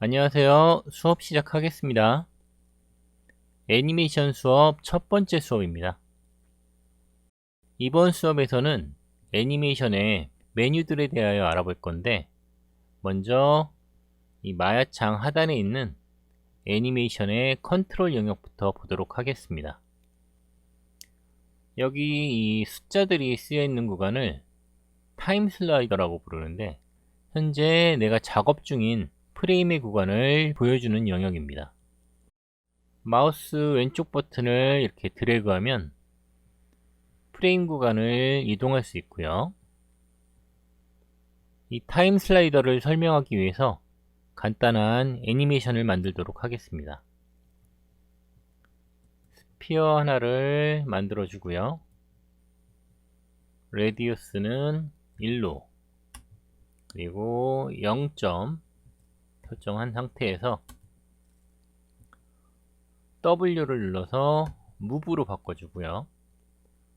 안녕하세요. 수업 시작하겠습니다. 애니메이션 수업 첫 번째 수업입니다. 이번 수업에서는 애니메이션의 메뉴들에 대하여 알아볼 건데 먼저 이 마야창 하단에 있는 애니메이션의 컨트롤 영역부터 보도록 하겠습니다. 여기 이 숫자들이 쓰여 있는 구간을 타임 슬라이더라고 부르는데 현재 내가 작업 중인 프레임의 구간을 보여주는 영역입니다. 마우스 왼쪽 버튼을 이렇게 드래그하면 프레임 구간을 이동할 수 있고요. 이 타임 슬라이더를 설명하기 위해서 간단한 애니메이션을 만들도록 하겠습니다. 스피어 하나를 만들어 주고요. 레디우스는 1로 그리고 0점 설정한 상태에서 W를 눌러서 무브로 바꿔주고요.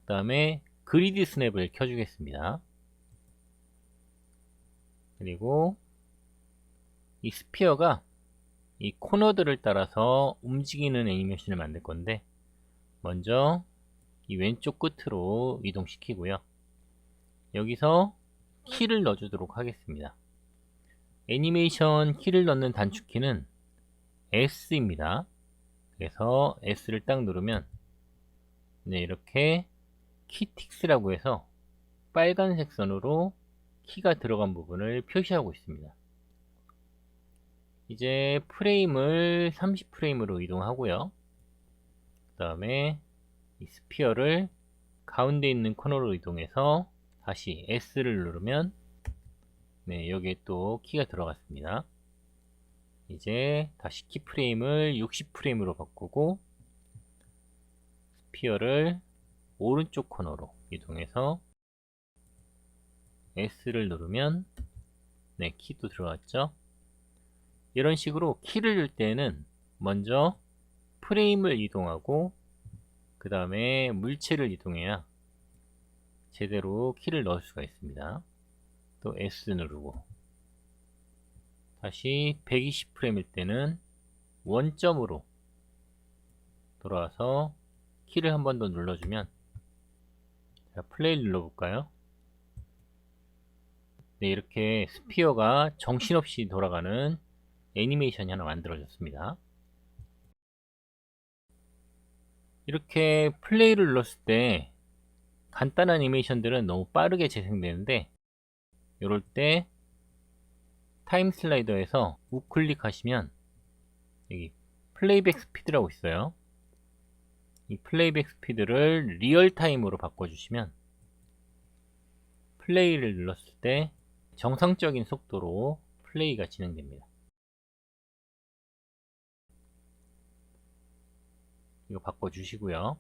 그 다음에 그리드 스냅을 켜주겠습니다. 그리고 이 스피어가 이 코너들을 따라서 움직이는 애니메이션을 만들 건데 먼저 이 왼쪽 끝으로 이동시키고요. 여기서 키를 넣어주도록 하겠습니다. 애니메이션 키를 넣는 단축키는 S입니다. 그래서 S를 딱 누르면 네, 이렇게 키틱스라고 해서 빨간색 선으로 키가 들어간 부분을 표시하고 있습니다. 이제 프레임을 30프레임으로 이동하고요. 그 다음에 이 스피어를 가운데 있는 코너로 이동해서 다시 S를 누르면 네, 여기에 또 키가 들어갔습니다. 이제 다시 키프레임을 60프레임으로 바꾸고 스피어를 오른쪽 코너로 이동해서 S를 누르면 네, 키도 들어갔죠. 이런 식으로 키를 줄 때는 먼저 프레임을 이동하고 그 다음에 물체를 이동해야 제대로 키를 넣을 수가 있습니다. 또 S 누르고 다시 120프레임일 때는 원점으로 돌아와서 키를 한 번 더 눌러주면 자, 플레이를 눌러볼까요? 네, 이렇게 스피어가 정신없이 돌아가는 애니메이션이 하나 만들어졌습니다. 이렇게 플레이를 눌렀을 때 간단한 애니메이션들은 너무 빠르게 재생되는데 이럴 때 타임 슬라이더에서 우클릭 하시면 여기 플레이백 스피드라고 있어요. 이 플레이백 스피드를 리얼 타임으로 바꿔주시면 플레이를 눌렀을 때 정상적인 속도로 플레이가 진행됩니다. 이거 바꿔주시고요.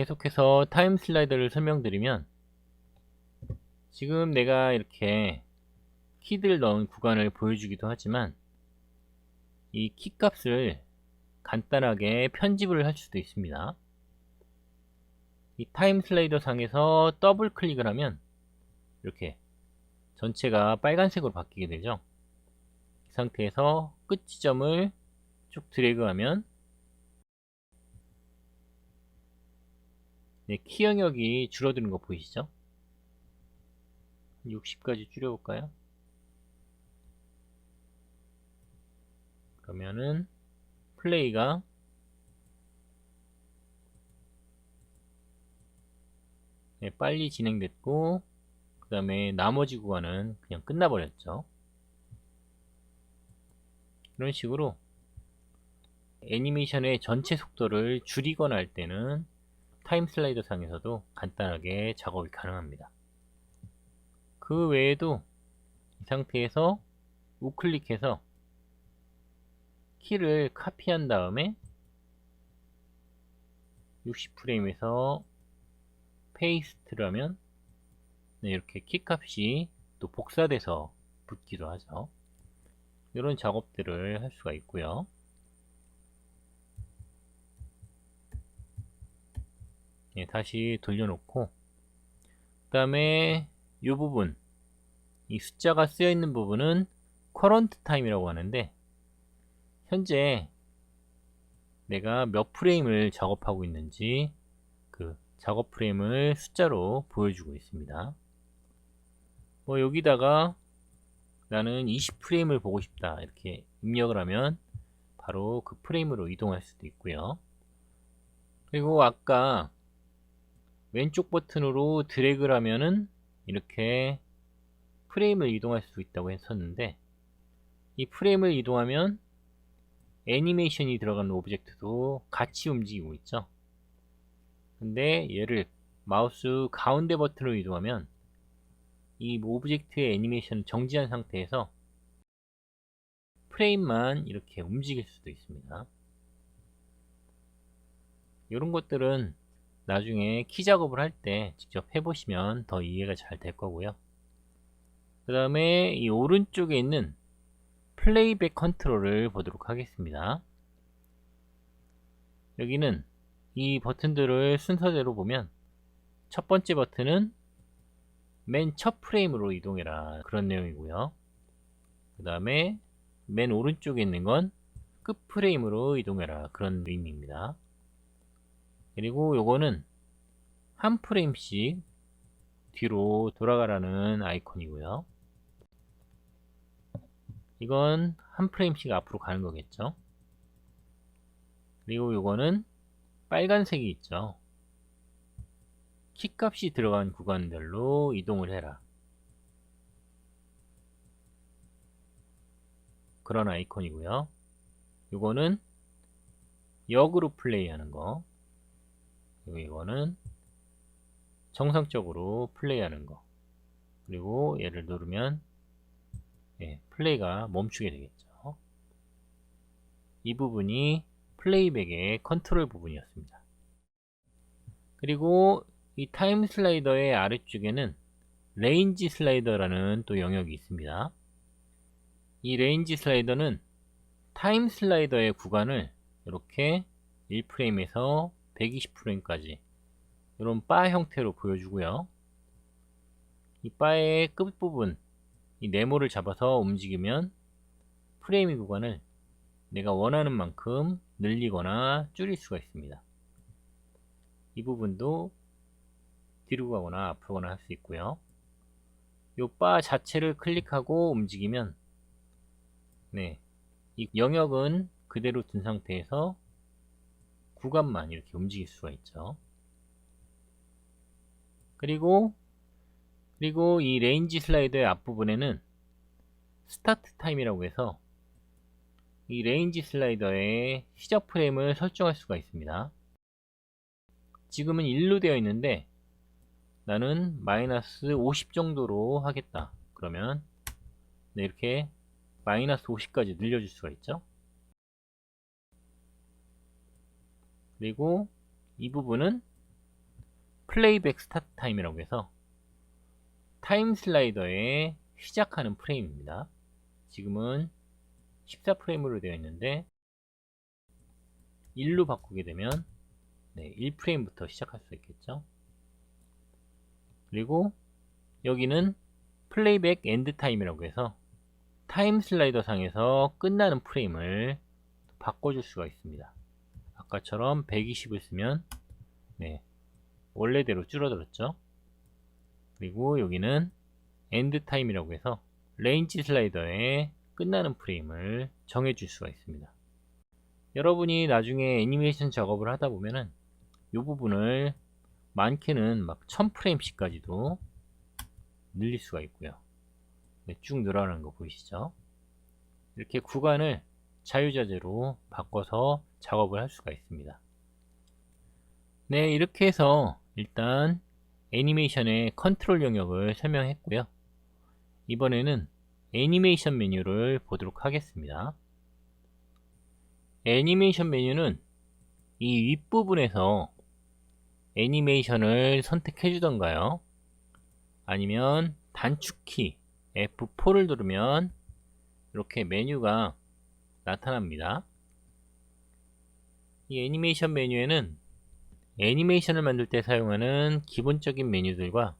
계속해서 타임 슬라이더를 설명드리면 지금 내가 이렇게 키들 넣은 구간을 보여주기도 하지만 이 키 값을 간단하게 편집을 할 수도 있습니다. 이 타임 슬라이더 상에서 더블 클릭을 하면 이렇게 전체가 빨간색으로 바뀌게 되죠. 이 상태에서 끝 지점을 쭉 드래그하면 키 영역이 줄어드는 거 보이시죠? 60까지 줄여볼까요? 그러면은 플레이가 네, 빨리 진행됐고 그 다음에 나머지 구간은 그냥 끝나버렸죠. 이런 식으로 애니메이션의 전체 속도를 줄이거나 할 때는 타임 슬라이더 상에서도 간단하게 작업이 가능합니다. 그 외에도 이 상태에서 우클릭해서 키를 카피한 다음에 60프레임에서 페이스트를 하면 네, 이렇게 키 값이 또 복사돼서 붙기도 하죠. 이런 작업들을 할 수가 있고요. 예, 다시 돌려놓고 그 다음에 이 부분 이 숫자가 쓰여 있는 부분은 current time이라고 하는데 현재 내가 몇 프레임을 작업하고 있는지 그 작업 프레임을 숫자로 보여주고 있습니다. 뭐 여기다가 나는 20프레임을 보고 싶다 이렇게 입력을 하면 바로 그 프레임으로 이동할 수도 있고요. 그리고 아까 왼쪽 버튼으로 드래그를 하면은 이렇게 프레임을 이동할 수 있다고 했었는데 이 프레임을 이동하면 애니메이션이 들어가는 오브젝트도 같이 움직이고 있죠. 근데 얘를 마우스 가운데 버튼으로 이동하면 이 오브젝트의 애니메이션을 정지한 상태에서 프레임만 이렇게 움직일 수도 있습니다. 이런 것들은 나중에 키 작업을 할 때 직접 해보시면 더 이해가 잘 될 거고요. 그 다음에 이 오른쪽에 있는 플레이백 컨트롤을 보도록 하겠습니다. 여기는 이 버튼들을 순서대로 보면 첫 번째 버튼은 맨 첫 프레임으로 이동해라 그런 내용이고요. 그 다음에 맨 오른쪽에 있는 건 끝 프레임으로 이동해라 그런 의미입니다. 그리고 요거는 한 프레임씩 뒤로 돌아가라는 아이콘이고요. 이건 한 프레임씩 앞으로 가는 거겠죠. 그리고 요거는 빨간색이 있죠. 키값이 들어간 구간별로 이동을 해라. 그런 아이콘이고요. 요거는 역으로 플레이하는 거. 그리고 이거는 정상적으로 플레이하는 거. 그리고 얘를 누르면 예, 플레이가 멈추게 되겠죠. 이 부분이 플레이백의 컨트롤 부분이었습니다. 그리고 이 타임 슬라이더의 아래쪽에는 레인지 슬라이더라는 또 영역이 있습니다. 이 레인지 슬라이더는 타임 슬라이더의 구간을 이렇게 1프레임에서 120프레임까지 이런 바 형태로 보여주고요. 이 바의 끝부분 이 네모를 잡아서 움직이면 프레임 구간을 내가 원하는 만큼 늘리거나 줄일 수가 있습니다. 이 부분도 뒤로 가거나 앞으로 가나 할 수 있고요. 이 바 자체를 클릭하고 움직이면 네, 이 영역은 그대로 둔 상태에서 구간만 이렇게 움직일 수가 있죠. 그리고 그리고 이 레인지 슬라이더의 앞부분에는 스타트 타임이라고 해서 이 레인지 슬라이더의 시작 프레임을 설정할 수가 있습니다. 지금은 1로 되어 있는데 나는 마이너스 50 정도로 하겠다. 그러면 네, 이렇게 마이너스 50까지 늘려줄 수가 있죠. 그리고 이 부분은 플레이백 스타트 타임이라고 해서 타임 슬라이더의 시작하는 프레임입니다. 지금은 14프레임으로 되어 있는데 1로 바꾸게 되면 네, 1프레임부터 시작할 수 있겠죠. 그리고 여기는 플레이백 엔드 타임이라고 해서 타임 슬라이더 상에서 끝나는 프레임을 바꿔줄 수가 있습니다. 아까처럼 120을 쓰면 네, 원래대로 줄어들었죠. 그리고 여기는 엔드 타임이라고 해서 레인지 슬라이더에 끝나는 프레임을 정해줄 수가 있습니다. 여러분이 나중에 애니메이션 작업을 하다 보면은 이 부분을 많게는 막 1000프레임씩까지도 늘릴 수가 있고요. 네, 쭉 늘어나는 거 보이시죠? 이렇게 구간을 자유자재로 바꿔서 작업을 할 수가 있습니다. 네, 이렇게 해서 일단 애니메이션의 컨트롤 영역을 설명했고요. 이번에는 애니메이션 메뉴를 보도록 하겠습니다. 애니메이션 메뉴는 이 윗부분에서 애니메이션을 선택해 주던가요. 아니면 단축키 F4를 누르면 이렇게 메뉴가 나타납니다. 이 애니메이션 메뉴에는 애니메이션을 만들 때 사용하는 기본적인 메뉴들과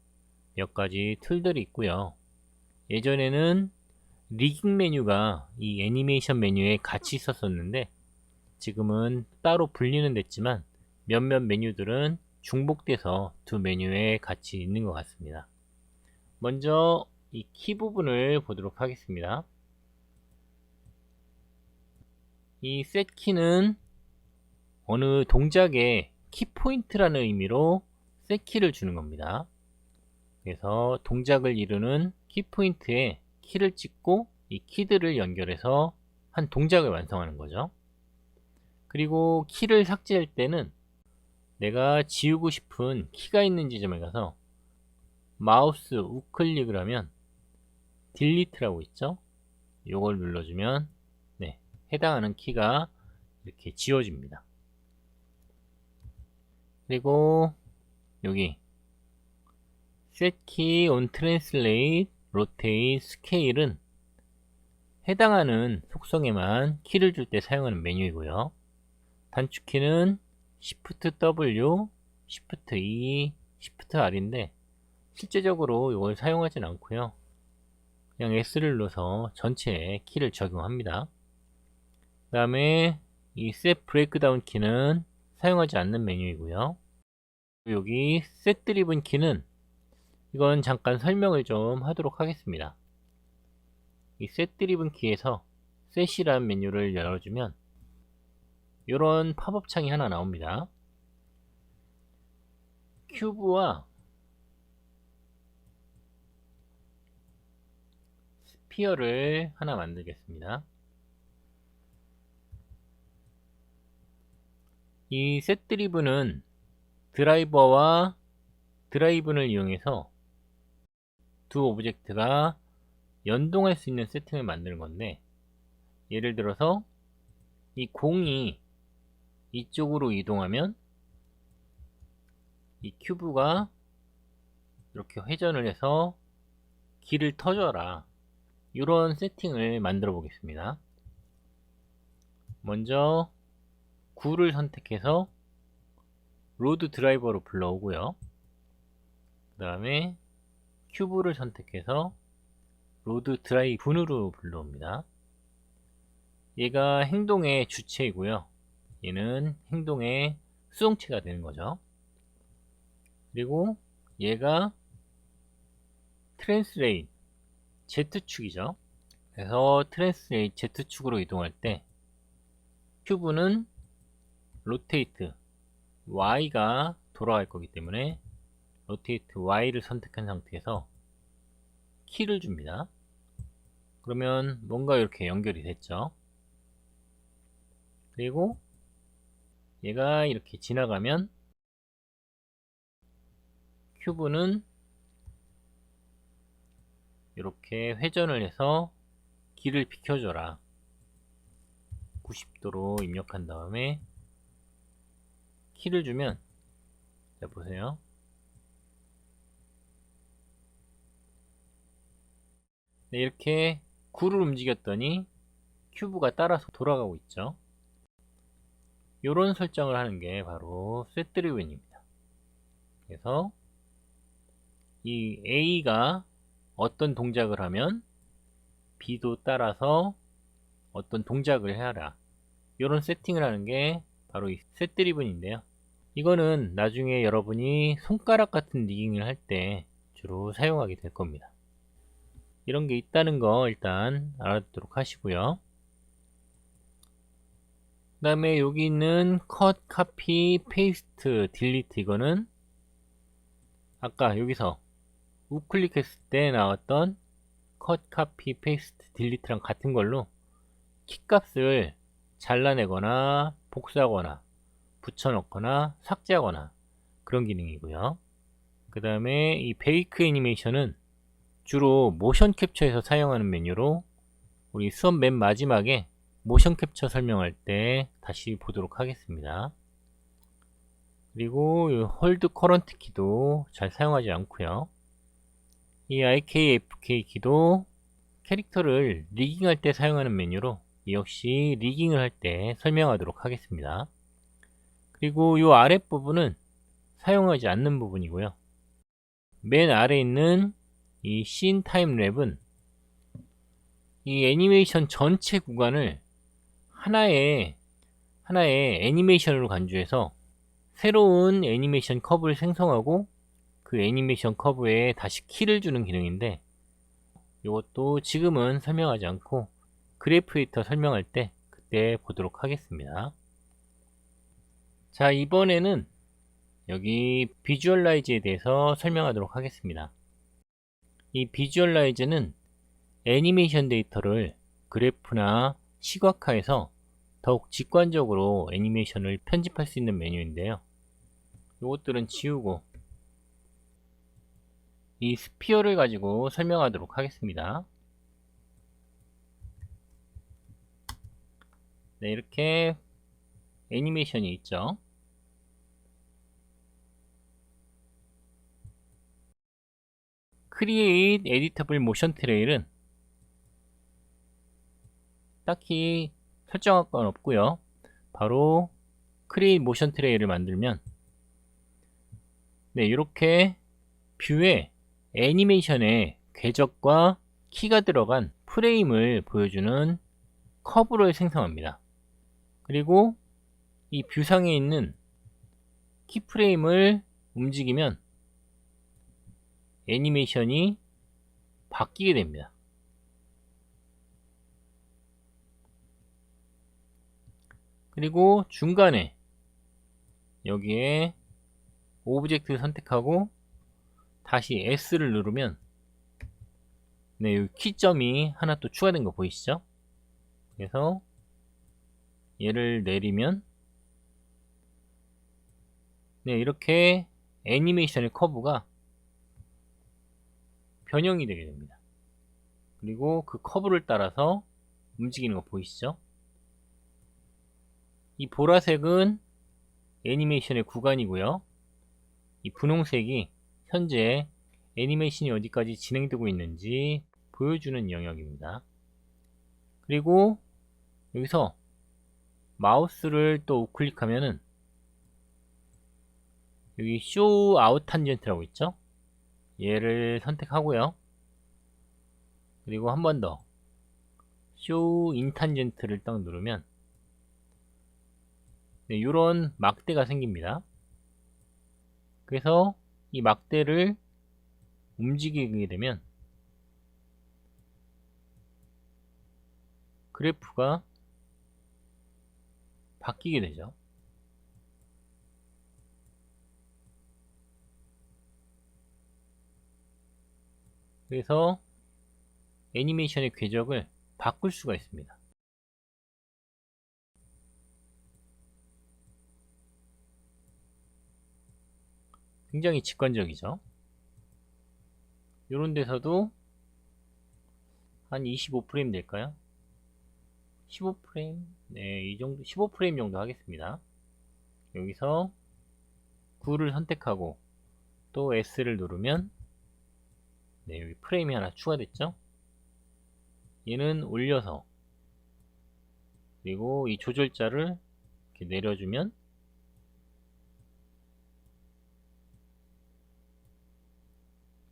몇 가지 툴들이 있고요. 예전에는 리깅 메뉴가 이 애니메이션 메뉴에 같이 있었었는데 지금은 따로 분리는 됐지만 몇몇 메뉴들은 중복돼서 두 메뉴에 같이 있는 것 같습니다. 먼저 이 키 부분을 보도록 하겠습니다. 이 셋 키는 어느 동작의 키포인트라는 의미로 셋키를 주는 겁니다. 그래서 동작을 이루는 키포인트에 키를 찍고 이 키들을 연결해서 한 동작을 완성하는 거죠. 그리고 키를 삭제할 때는 내가 지우고 싶은 키가 있는 지점에 가서 마우스 우클릭을 하면 딜리트라고 있죠. 이걸 눌러주면 네, 해당하는 키가 이렇게 지워집니다. 그리고 여기 set key on translate, rotate, scale은 해당하는 속성에만 키를 줄 때 사용하는 메뉴이고요. 단축키는 Shift W, Shift E, Shift R인데 실제적으로 이걸 사용하진 않고요. 그냥 S를 눌러서 전체에 키를 적용합니다. 그 다음에 이 Set Breakdown 키는 사용하지 않는 메뉴이고요. 여기 Set Driven 키는 이건 잠깐 설명을 좀 하도록 하겠습니다. 이 Set Driven 키에서 Set이라는 메뉴를 열어주면 이런 팝업 창이 하나 나옵니다. 큐브와 스피어를 하나 만들겠습니다. 이 셋드리브는 드라이버와 드라이븐을 이용해서 두 오브젝트가 연동할 수 있는 세팅을 만드는 건데 예를 들어서 이 공이 이쪽으로 이동하면 이 큐브가 이렇게 회전을 해서 길을 터져라. 이런 세팅을 만들어 보겠습니다. 먼저 9를 선택해서 로드 드라이버로 불러오고요 그 다음에 큐브를 선택해서 로드 드라이 분으로 불러옵니다 얘가 행동의 주체이고요 얘는 행동의 수동체가 되는 거죠. 그리고 얘가 트랜스레이 Z축이죠. 그래서 트랜스레이 Z축으로 이동할 때 큐브는 로테이트 Y가 돌아갈 거기 때문에 로테이트 Y를 선택한 상태에서 키를 줍니다. 그러면 뭔가 이렇게 연결이 됐죠. 그리고 얘가 이렇게 지나가면 큐브는 이렇게 회전을 해서 길을 비켜줘라 90도로 입력한 다음에 키를 주면 자 보세요 네, 이렇게 구를 움직였더니 큐브가 따라서 돌아가고 있죠 이런 설정을 하는 게 바로 셋드리븐입니다. 그래서 이 A가 어떤 동작을 하면 B도 따라서 어떤 동작을 해라. 이런 세팅을 하는 게 바로 이 셋드리븐인데요. 이거는 나중에 여러분이 손가락 같은 리깅을 할 때 주로 사용하게 될 겁니다. 이런 게 있다는 거 일단 알아두도록 하시고요. 그 다음에 여기 있는 컷, 카피, 페이스트, 딜리트 이거는 아까 여기서 우클릭했을 때 나왔던 컷, 카피, 페이스트, 딜리트랑 같은 걸로 키값을 잘라내거나 복사하거나 붙여넣거나 삭제하거나 그런 기능이고요. 그 다음에 이 베이크 애니메이션은 주로 모션 캡처에서 사용하는 메뉴로 우리 수업 맨 마지막에 모션 캡처 설명할 때 다시 보도록 하겠습니다. 그리고 홀드 커런트 키도 잘 사용하지 않고요. 이 IKFK 키도 캐릭터를 리깅할 때 사용하는 메뉴로 역시 리깅을 할 때 설명하도록 하겠습니다. 그리고 이 아랫부분은 사용하지 않는 부분이고요. 맨 아래 있는 이 씬 타임 랩은 이 애니메이션 전체 구간을 하나의 하나의 애니메이션으로 간주해서 새로운 애니메이션 커브를 생성하고 그 애니메이션 커브에 다시 키를 주는 기능인데 이것도 지금은 설명하지 않고 그래프 에디터 설명할 때 그때 보도록 하겠습니다. 자 이번에는 여기 비주얼라이즈에 대해서 설명하도록 하겠습니다. 이 비주얼라이즈는 애니메이션 데이터를 그래프나 시각화해서 더욱 직관적으로 애니메이션을 편집할 수 있는 메뉴인데요. 이것들은 지우고 이 스피어를 가지고 설명하도록 하겠습니다. 네, 이렇게 애니메이션이 있죠. 크리에이트 에디터블 모션 트레일은 딱히 설정할 건 없고요. 바로 크리에이트 모션 트레일을 만들면 네, 이렇게 뷰에 애니메이션의 궤적과 키가 들어간 프레임을 보여주는 커브를 생성합니다. 그리고 이 뷰상에 있는 키프레임을 움직이면 애니메이션이 바뀌게 됩니다. 그리고 중간에 여기에 오브젝트 선택하고 다시 S를 누르면 네, 여기 키점이 하나 또 추가된 거 보이시죠? 그래서 얘를 내리면 네, 이렇게 애니메이션의 커브가 변형이 되게 됩니다. 그리고 그 커브를 따라서 움직이는 거 보이시죠? 이 보라색은 애니메이션의 구간이고요. 이 분홍색이 현재 애니메이션이 어디까지 진행되고 있는지 보여주는 영역입니다. 그리고 여기서 마우스를 또 우클릭하면은 여기 쇼 아웃 탄젠트라고 있죠? 얘를 선택하고요. 그리고 한 번더쇼 인탄젠트를 딱 누르면 네, 이런 막대가 생깁니다. 그래서 이 막대를 움직이게 되면 그래프가 바뀌게 되죠. 그래서 애니메이션의 궤적을 바꿀 수가 있습니다. 굉장히 직관적이죠. 이런 데서도 한 25프레임 될까요? 15프레임? 네, 이 정도, 15프레임 정도 하겠습니다. 여기서 9를 선택하고 또 S를 누르면 네, 여기 프레임이 하나 추가됐죠? 얘는 올려서 그리고 이 조절자를 이렇게 내려주면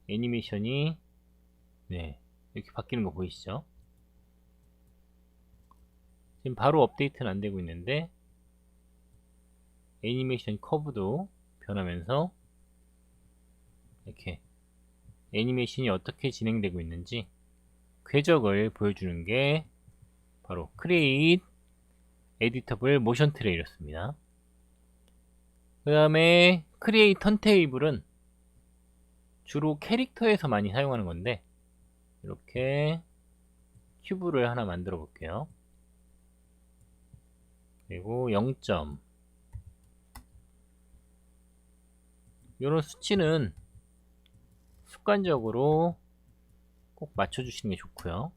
애니메이션이 네 이렇게 바뀌는 거 보이시죠? 지금 바로 업데이트는 안 되고 있는데 애니메이션 커브도 변하면서 이렇게 애니메이션이 어떻게 진행되고 있는지 궤적을 보여주는 게 바로 Create Editable Motion Trail이었습니다. 그 다음에 Create Turntable은 주로 캐릭터에서 많이 사용하는 건데 이렇게 큐브를 하나 만들어 볼게요. 그리고 0점 이런 수치는 습관적으로 꼭 맞춰주시는 게 좋고요.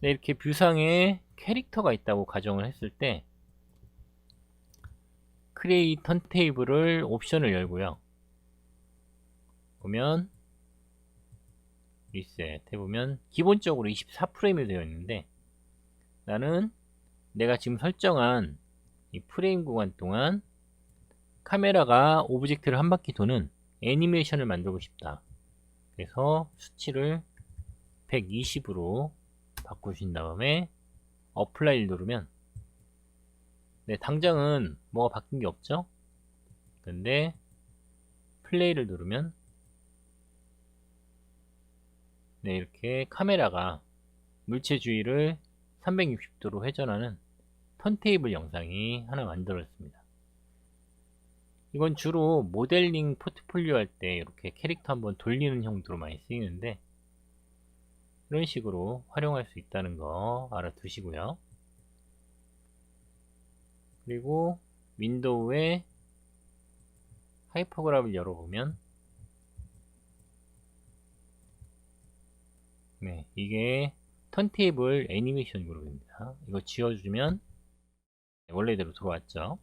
네, 이렇게 뷰상에 캐릭터가 있다고 가정을 했을 때 크리에이트 턴테이블을 옵션을 열고요. 보면 리셋 해보면 기본적으로 24프레임이 되어 있는데 나는 내가 지금 설정한 이 프레임 구간 동안 카메라가 오브젝트를 한 바퀴 도는 애니메이션을 만들고 싶다. 그래서 수치를 120으로 바꾸신 다음에 어플라이를 누르면 네, 당장은 뭐가 바뀐 게 없죠? 근데 플레이를 누르면 네, 이렇게 카메라가 물체 주위를 360도로 회전하는 턴테이블 영상이 하나 만들어졌습니다. 이건 주로 모델링 포트폴리오 할 때 이렇게 캐릭터 한번 돌리는 용도로 많이 쓰이는데 이런 식으로 활용할 수 있다는 거 알아두시고요. 그리고 윈도우에 하이퍼그랍을 열어보면 네, 이게 턴테이블 애니메이션 그룹입니다. 이거 지워주면 원래대로 들어왔죠.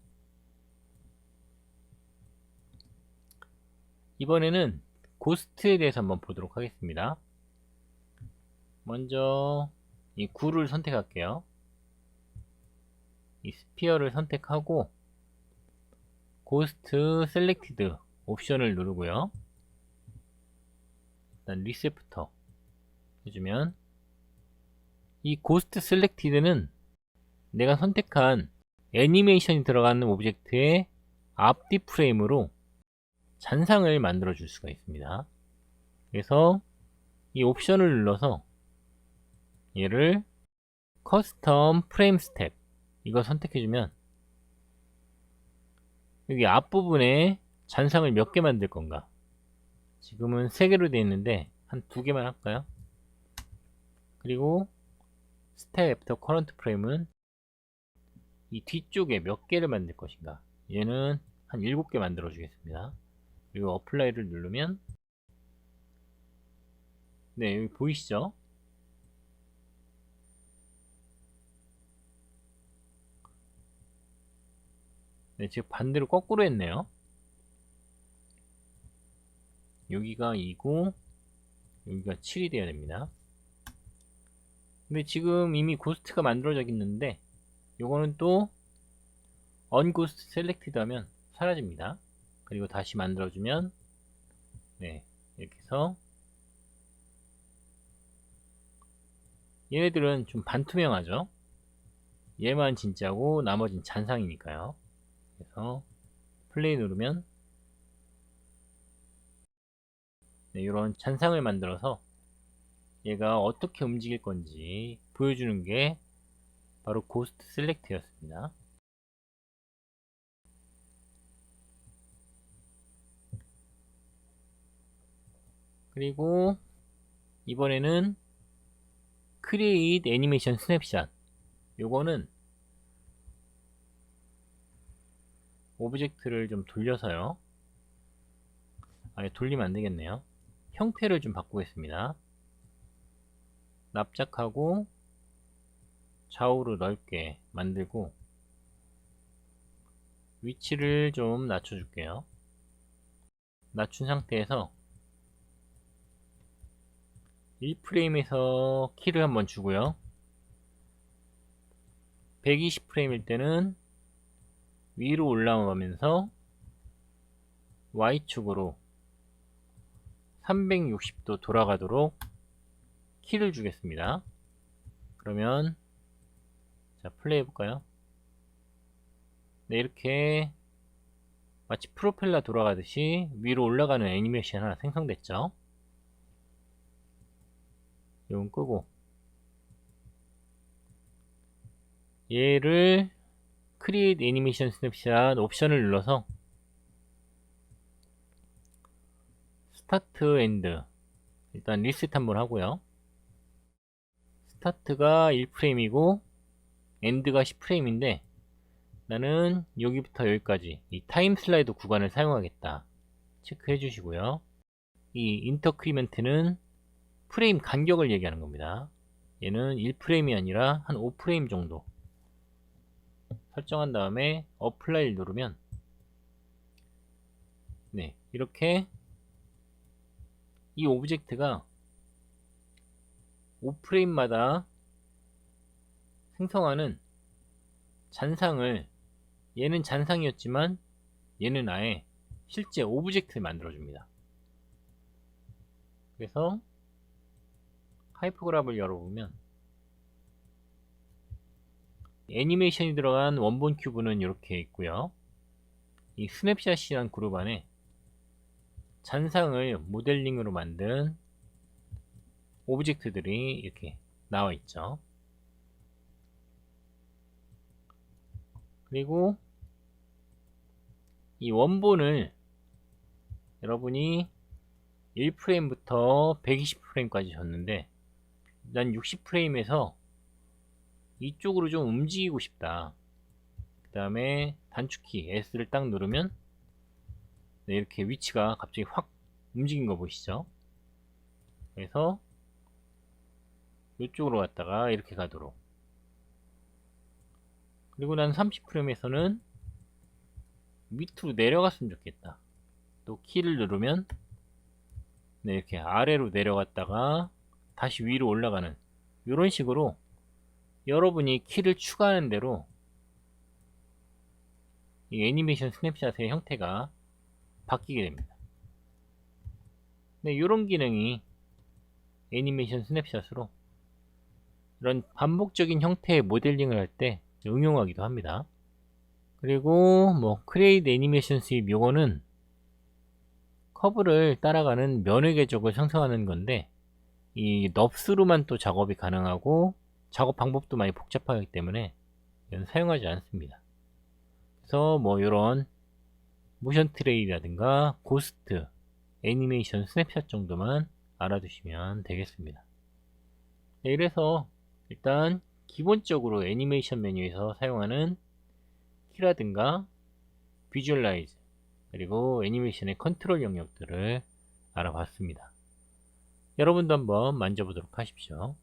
이번에는 고스트에 대해서 한번 보도록 하겠습니다. 먼저 이 구를 선택할게요. 이 스피어를 선택하고 고스트 셀렉티드 옵션을 누르고요. 일단 리셋부터 해주면 이 고스트 셀렉티드는 내가 선택한 애니메이션이 들어가는 오브젝트의 앞뒤 프레임으로 잔상을 만들어 줄 수가 있습니다. 그래서 이 옵션을 눌러서 얘를 커스텀 프레임 스텝 이거 선택해 주면 여기 앞부분에 잔상을 몇 개 만들 건가? 지금은 3개로 되어 있는데 한 2개만 할까요? 그리고 스텝 애프터 커런트 프레임은 이 뒤쪽에 몇 개를 만들 것인가? 얘는 한 7개 만들어 주겠습니다 그리고 어플라이를 누르면 네 여기 보이시죠 네, 지금 반대로 거꾸로 했네요. 여기가 2고 여기가 7이 돼야 됩니다. 근데 지금 이미 고스트가 만들어져 있는데 요거는 또 언고스트 셀렉티드 하면 사라집니다. 그리고 다시 만들어주면 네 이렇게 해서 얘네들은 좀 반투명하죠. 얘만 진짜고 나머진 잔상이니까요. 그래서 플레이 누르면 네, 이런 잔상을 만들어서 얘가 어떻게 움직일 건지 보여주는 게 바로 고스트 셀렉트였습니다. 그리고 이번에는 크리에이트 애니메이션 스냅샷 요거는 오브젝트를 좀 돌려서요. 아예 돌리면 안 되겠네요. 형태를 좀 바꾸겠습니다. 납작하고 좌우로 넓게 만들고 위치를 좀 낮춰줄게요. 낮춘 상태에서 1프레임에서 키를 한번 주고요. 120프레임일 때는 위로 올라가면서 Y축으로 360도 돌아가도록 키를 주겠습니다. 그러면 자 플레이 해볼까요? 네 이렇게 마치 프로펠러 돌아가듯이 위로 올라가는 애니메이션 하나 생성됐죠. 이건 끄고. 얘를 크리에이트 애니메이션 스냅샷 옵션을 눌러서 스타트 엔드 일단 리셋 한번 하고요. 스타트가 1프레임이고 엔드가 10프레임인데 나는 여기부터 여기까지 이 타임 슬라이드 구간을 사용하겠다. 체크해 주시고요. 이 인터크리멘트는 프레임 간격을 얘기하는 겁니다. 얘는 1프레임이 아니라 한 5프레임 정도. 설정한 다음에 어플라이를 누르면 네 이렇게 이 오브젝트가 5프레임마다 생성하는 잔상을 얘는 잔상이었지만 얘는 아예 실제 오브젝트를 만들어 줍니다. 그래서 하이퍼그랍을 열어보면 애니메이션이 들어간 원본 큐브는 이렇게 있고요. 이 스냅샷이란 그룹 안에 잔상을 모델링으로 만든 오브젝트들이 이렇게 나와 있죠. 그리고 이 원본을 여러분이 1프레임부터 120프레임까지 줬는데 난 60프레임에서 이쪽으로 좀 움직이고 싶다. 그 다음에 단축키 S를 딱 누르면 네, 이렇게 위치가 갑자기 확 움직인 거 보시죠? 그래서 이쪽으로 갔다가 이렇게 가도록 그리고 난 30프레임에서는 밑으로 내려갔으면 좋겠다. 또 키를 누르면 네, 이렇게 아래로 내려갔다가 다시 위로 올라가는 이런 식으로 여러분이 키를 추가하는 대로 이 애니메이션 스냅샷의 형태가 바뀌게 됩니다. 네, 이런 기능이 애니메이션 스냅샷으로 이런 반복적인 형태의 모델링을 할 때 응용하기도 합니다. 그리고 뭐 크리에이트 애니메이션 수입 요거는 커브를 따라가는 면의 궤적을 생성하는 건데 이 넙스로만 또 작업이 가능하고 작업 방법도 많이 복잡하기 때문에 이건 사용하지 않습니다. 그래서 뭐 이런 모션 트레이라든가 고스트, 애니메이션 스냅샷 정도만 알아두시면 되겠습니다. 네, 이래서 일단 기본적으로 애니메이션 메뉴에서 사용하는 키라든가 비주얼라이즈 그리고 애니메이션의 컨트롤 영역들을 알아봤습니다. 여러분도 한번 만져보도록 하십시오.